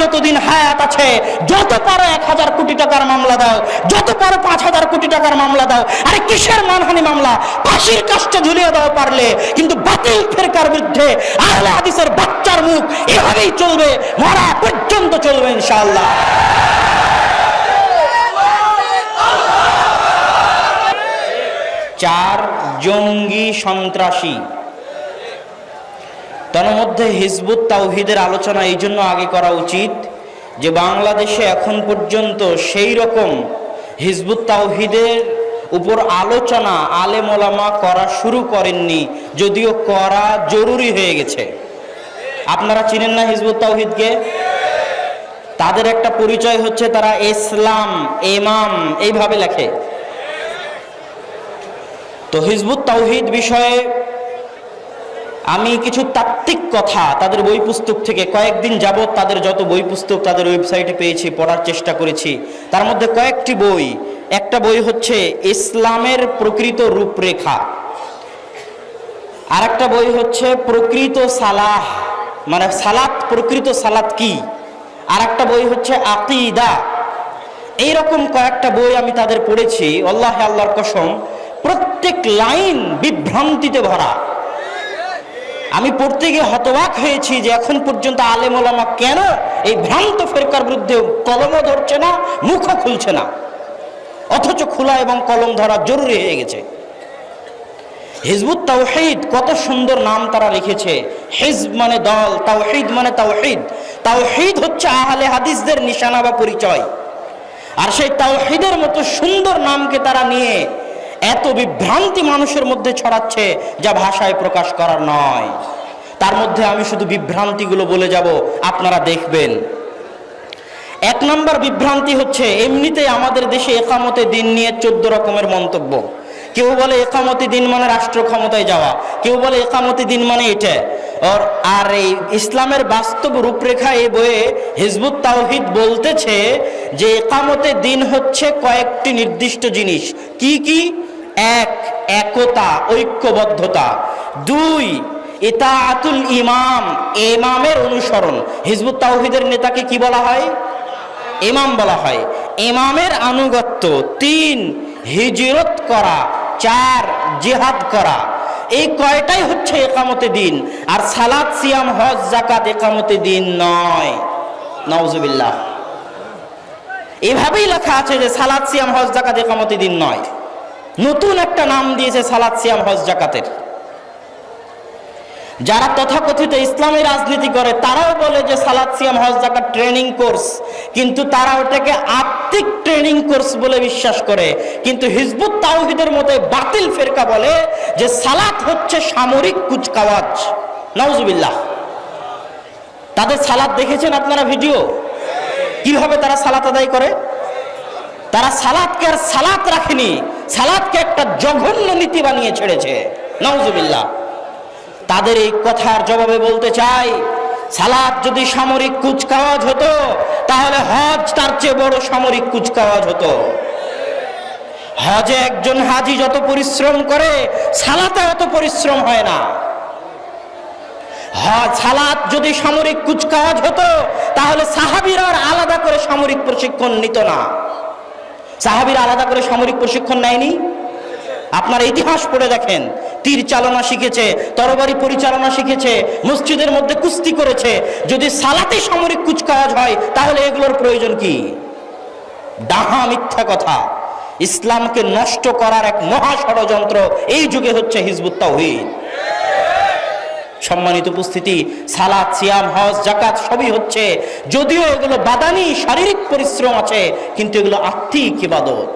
যতদিন হায়াত আছে, যত পারো এক হাজার কোটি টাকার মামলা দাও, যত পারো পাঁচ হাজার কোটি টাকার মামলা দাও। আরে কিসের মানহানি মামলা? ফাঁসির কাজটা ঝুলিয়ে দাও পারলে, কিন্তু বাতিল ফেরকার বিরুদ্ধে আহলে হাদিসের বাচ্চার মুখ এভাবেই চলবে, মরা পর্যন্ত চলবে ইনশাআল্লাহ। চার জঙ্গি সন্ত্রাসী। তন্মধ্যে হিজবুত তাওহিদের আলোচনা এই জন্য আগে করা উচিত যে বাংলাদেশে এখন পর্যন্ত সেই রকম হিজবুত তাওহিদের উপর আলোচনা আলেম ওলামা করা শুরু করেননি, যদিও করা জরুরি হয়ে গেছে। আপনারা চিনেন না হিজবুত তাওহিদকে? তাদের একটা পরিচয় হচ্ছে তারা ইসলাম, ইমাম, এইভাবে লেখে। তো হিজবুত তাওহিদ বিষয়ে আমি কিছু তাত্ত্বিক কথা তাদের বই পুস্তক থেকে কয়েকদিন যাবৎ তাদের যত বই পুস্তক তাদের ওয়েবসাইটে পেয়েছি, পড়ার চেষ্টা করেছি। তার মধ্যে কয়েকটি বই, একটা বই হচ্ছে ইসলামের প্রকৃত রূপরেখা। আর একটা বই হচ্ছে প্রকৃত সালাহ মানে সালাত, প্রকৃত সালাত কি? আর একটা বই হচ্ছে আকিদা। এইরকম কয়েকটা বই আমি তাদের পড়েছি, আল্লাহ আল্লাহর কসম, প্রত্যেক লাইন বিভ্রান্তিতে ভরা। আমি পড়তে গিয়ে হতবাক হয়েছি যে এখন পর্যন্ত আলেম ওলামা কেন এই ভ্রান্ত ফেরকার বিরুদ্ধে কলমও ধরছে না, মুখও খুলছে না? অথচ খোলা এবং কলম ধরা জরুরি হয়ে গেছে। হিজবুত তাওহিদ কত সুন্দর নাম তারা লিখেছে হিজব মানে দল, তাওহিদ মানে তাওহিদ। তাওহিদ হচ্ছে আহলে হাদিসদের নিশানা বা পরিচয়। আর সেই তাওহিদের মতো সুন্দর নামকে তারা নিয়ে এত বিভ্রান্তি মানুষের মধ্যে ছড়াচ্ছে যা ভাষায় প্রকাশ করার নয়। তার মধ্যে আমি শুধু বিভ্রান্তিগুলো বলে যাব, আপনারা দেখবেন। এক নম্বর বিভ্রান্তি হচ্ছে, এমনিতেই আমাদের দেশে একামতে দিন নিয়ে চোদ্দ রকমের মন্তব্য। কেউ বলে একামতি দিন মানে রাষ্ট্র ক্ষমতায় যাওয়া, কেউ বলে একামতি দিন মানে এটা। ওর, আর এই ইসলামের বাস্তব রূপরেখা এই বইয়ে হিজবুত তাওহিদ বলতেছে যে একামতে দিন হচ্ছে কয়েকটি নির্দিষ্ট জিনিস। কি কি? এক, একতা, ঐক্যবদ্ধতা। দুই, ইতাআতুল ইমাম, ইমামের অনুসরণ। হিজবুত তাওহিদের নেতাকে কি বলা হয়? ইমাম বলা হয়। ইমামের আনুগত্য। তিন, হিজরত করা। চার, জেহাদ করা। এই কয়টাই হচ্ছে একামতে দিন। আর সালাদ সিয়াম, হজ জাকাত একামতে দিন নয়। নওজুবিল্লাহ এভাবেই লেখা আছে যে সালাদ সিয়াম, হজ জাকাত একামতে দিন নয়। নতুন একটা নাম দিয়েছে সালাদ সিয়াম হজ জাকাতের। যারা তথাকথিত ইসলামী রাজনীতি করে, তারাও বলে যে সালাদ সিয়াম হজ জাকাত ট্রেনিং কোর্স কিন্তু তারা ওটাকে আত্মিক ট্রেনিং কোর্স বলে বিশ্বাস করে। কিন্তু হিজবুত তাওহিদের মতে বাতিল ফেরকা বলে যে সালাত হচ্ছে সামরিক কুচকাওয়াজ। নওজুবিল্লাহ তাদের সালাদ দেখেছেন আপনারা ভিডিও? কীভাবে তারা সালাত আদায় করে? তারা সালাদকে আর সালাত রাখেনি। সালাদকে একটা জঘন্য নীতি বানিয়ে ছেড়েছে। নওজুবিল্লাহ তাদের এই কথার জবাবে বলতে চাই, সালাদ যদি সামরিক কুচকাওয়াজ হতো, তাহলে হজ তার চেয়ে বড় সামরিক কুচকাওয়াজ হতো। হজে একজন হাজি যত পরিশ্রম করে, সালাতে অত পরিশ্রম হয় না। সালাত যদি সামরিক কুচকাওয়াজ হতো, তাহলে সাহাবিরা আর আলাদা করে সামরিক প্রশিক্ষণ নিত না। সাহাবিরা আলাদা করে সামরিক প্রশিক্ষণ নেয়নি? আপনার ইতিহাস পড়ে দেখেন, তীর চালনা শিখেছে, তরবারি পরিচালনা শিখেছে, মসজিদের মধ্যে কুস্তি করেছে। যদি সালাতে সামরিক কুচকাওয়াজ হয়, তাহলে এগুলোর প্রয়োজন কি? ডাহা মিথ্যা কথা। ইসলামকে নষ্ট করার এক মহা ষড়যন্ত্র এই যুগে হচ্ছে হিজবুত তাওহীদ। সম্মানিত উপস্থিতি সালাদ সিয়াম, হজ জাকাত সবই হচ্ছে, যদিও এগুলো বাদানি শারীরিক পরিশ্রম আছে, কিন্তু এগুলো আর্থিক ইবাদত।